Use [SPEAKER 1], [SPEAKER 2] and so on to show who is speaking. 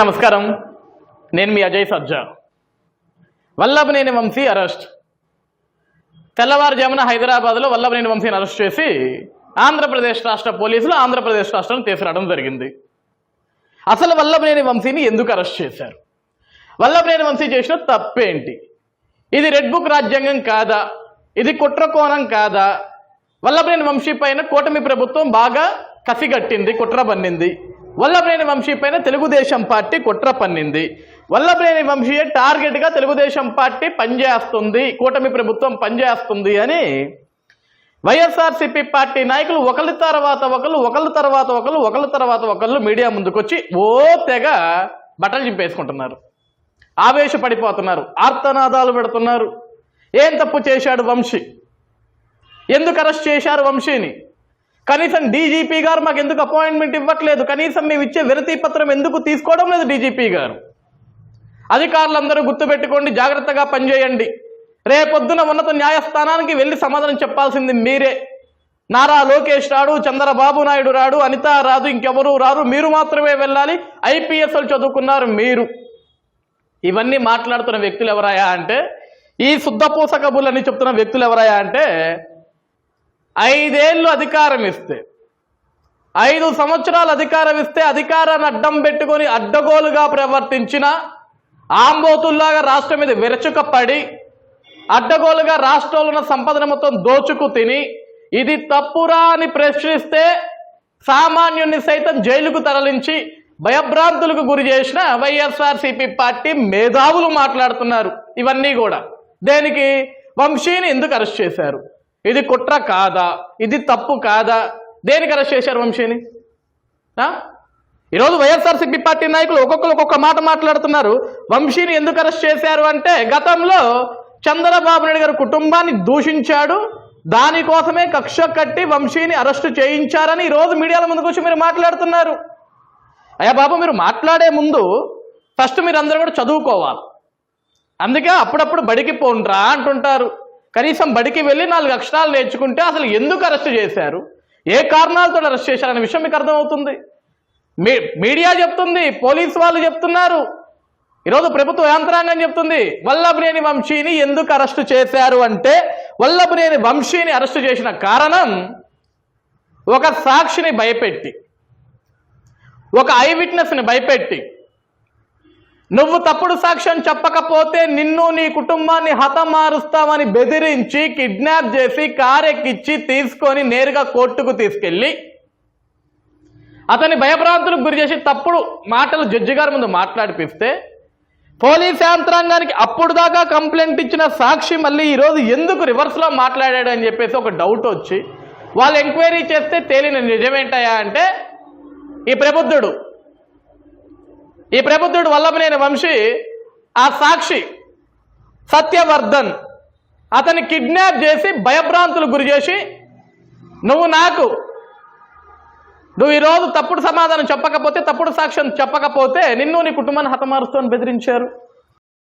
[SPEAKER 1] నమస్కారం. నేను మీ అజయ్ సజ్జా. వల్లభనేని వంశీ అరెస్ట్. తెల్లవారుజామున హైదరాబాద్లో వల్లభనేని వంశీని అరెస్ట్ చేసి ఆంధ్రప్రదేశ్ రాష్ట్ర పోలీసులు ఆంధ్రప్రదేశ్ రాష్ట్రం తీసుకురావడం జరిగింది. అసలు వల్లభనేని వంశీని ఎందుకు అరెస్ట్ చేశారు? వల్లభనేని వంశీ చేసిన తప్పేంటి? ఇది రెడ్ బుక్ రాజ్యాంగం కాదా? ఇది కుట్రకోణం కాదా? వల్లభనేని వంశీ పైన కూటమి ప్రభుత్వం బాగా కసిగట్టింది కుట్ర బన్నింది వల్లభనేని వంశీ పైన తెలుగుదేశం పార్టీ కుట్ర పన్నింది. వల్లభనేని వంశీయే టార్గెట్గా తెలుగుదేశం పార్టీ పనిచేస్తుంది కూటమి ప్రభుత్వం పనిచేస్తుంది అని వైఎస్ఆర్సీపీ పార్టీ నాయకులు ఒకరి తర్వాత ఒకళ్ళు ఒకళ్ళ తర్వాత ఒకళ్ళు ఒకళ్ళ తర్వాత ఒకళ్ళు మీడియా ముందుకొచ్చి ఓ తెగ బట్టలు చింపేసుకుంటున్నారు. ఆవేశపడిపోతున్నారు ఆర్తనాదాలు పెడుతున్నారు. ఏం తప్పు చేశాడు వంశీ? ఎందుకు అరెస్ట్ చేశారు వంశీని? కనీసం డీజీపీ గారు మాకు ఎందుకు అపాయింట్మెంట్ ఇవ్వట్లేదు? కనీసం మేము ఇచ్చే విరతి పత్రం ఎందుకు తీసుకోవడం లేదు డీజీపీ గారు? అధికారులందరూ గుర్తుపెట్టుకోండి జాగ్రత్తగా పనిచేయండి. రేపొద్దున ఉన్నత న్యాయస్థానానికి వెళ్ళి సమాధానం చెప్పాల్సింది మీరే. నారా లోకేష్ రాడు చంద్రబాబు నాయుడు రాడు అనిత రాదు ఇంకెవరు రారు మీరు మాత్రమే వెళ్ళాలి. ఐపీఎస్లు చదువుకున్నారు మీరు. ఇవన్నీ మాట్లాడుతున్న వ్యక్తులు ఎవరాయా అంటే ఈ శుద్ధపూస అని చెప్తున్న వ్యక్తులు ఎవరాయా అంటే ఐదేళ్ళు అధికారం ఇస్తే ఐదు సంవత్సరాలు అధికారం ఇస్తే అధికారాన్ని అడ్డం పెట్టుకొని అడ్డగోలుగా ప్రవర్తించిన ఆంబోతుల్లాగా రాష్ట్రం మీద విరచుకపడి అడ్డగోలుగా రాష్ట్రంలో ఉన్న సంపదను మొత్తం దోచుకు తిని ఇది తప్పురా అని ప్రశ్నిస్తే సామాన్యుణ్ణి సైతం జైలుకు తరలించి భయభ్రాంతులకు గురి చేసిన వైఎస్ఆర్సీపీ పార్టీ మేధావులు మాట్లాడుతున్నారు. ఇవన్నీ కూడా దేనికి? వంశీని ఎందుకు అరెస్ట్ చేశారు? ఇది కుట్ర కాదా? ఇది తప్పు కాదా? దేనికి అరెస్ట్ చేశారు వంశీని? ఈరోజు ఈరోజు వైఎస్ఆర్సీపీ పార్టీ నాయకులు ఒక్కొక్కరు ఒక్కొక్క మాట మాట్లాడుతున్నారు. వంశీని ఎందుకు అరెస్ట్ చేశారు అంటే గతంలో చంద్రబాబు నాయుడు గారి కుటుంబాన్ని దూషించాడు. దానికోసమే కక్ష కట్టి వంశీని అరెస్టు చేయించారని ఈరోజు మీడియాల ముందుకు వచ్చి మీరు మాట్లాడుతున్నారు. అయ్యా బాబు మీరు మాట్లాడే ముందు ఫస్ట్ మీరు అందరూ కూడా చదువుకోవాలి. అందుకే అప్పుడప్పుడు బడికి పోండ్రా అంటుంటారు. కనీసం బడికి వెళ్ళి నాలుగు అక్షరాలు నేర్చుకుంటే అసలు ఎందుకు అరెస్ట్ చేశారు? ఏ కారణాలతో అరెస్ట్ చేశారనే విషయం మీకు అర్థమవుతుంది. మీ మీడియా చెప్తుంది పోలీసు వాళ్ళు చెప్తున్నారు. ఈరోజు ప్రభుత్వ యంత్రాంగం చెప్తుంది వల్లభనేని వంశీని ఎందుకు అరెస్టు చేశారు అంటే వల్లభనేని వంశీని అరెస్టు చేసిన కారణం ఒక సాక్షిని భయపెట్టి ఒక ఐ విట్నెస్ని భయపెట్టి నువ్వు తప్పుడు సాక్ష్యం చెప్పకపోతే నిన్ను నీ కుటుంబాన్ని హతమారుస్తామని బెదిరించి కిడ్నాప్ చేసి కారెక్కిచ్చి తీసుకొని నేరుగా కోర్టుకు తీసుకెళ్ళి అతని భయభ్రాంతులకు గురి చేసి తప్పుడు మాటలు జడ్జి గారి ముందు మాట్లాడిపిస్తే పోలీస్ యంత్రాంగానికి అప్పుడు దాకా కంప్లైంట్ ఇచ్చిన సాక్షి మళ్ళీ ఈరోజు ఎందుకు రివర్స్లో మాట్లాడాడు అని చెప్పేసి ఒక డౌట్ వచ్చి వాళ్ళు ఎంక్వైరీ చేస్తే తేలిన నిజమేంటయా అంటే ఈ ప్రబుద్ధుడు ఈ ప్రబుద్ధుడు వల్లభనేని వంశీ ఆ సాక్షి సత్యవర్ధన్ అతన్ని కిడ్నాప్ చేసి భయభ్రాంతులు గురి చేసి నువ్వు నాకు నువ్వు ఈరోజు తప్పుడు సమాధానం చెప్పకపోతే తప్పుడు సాక్ష్యం చెప్పకపోతే నిన్ను నీ కుటుంబాన్ని హతమారుస్తూ అని బెదిరించారు.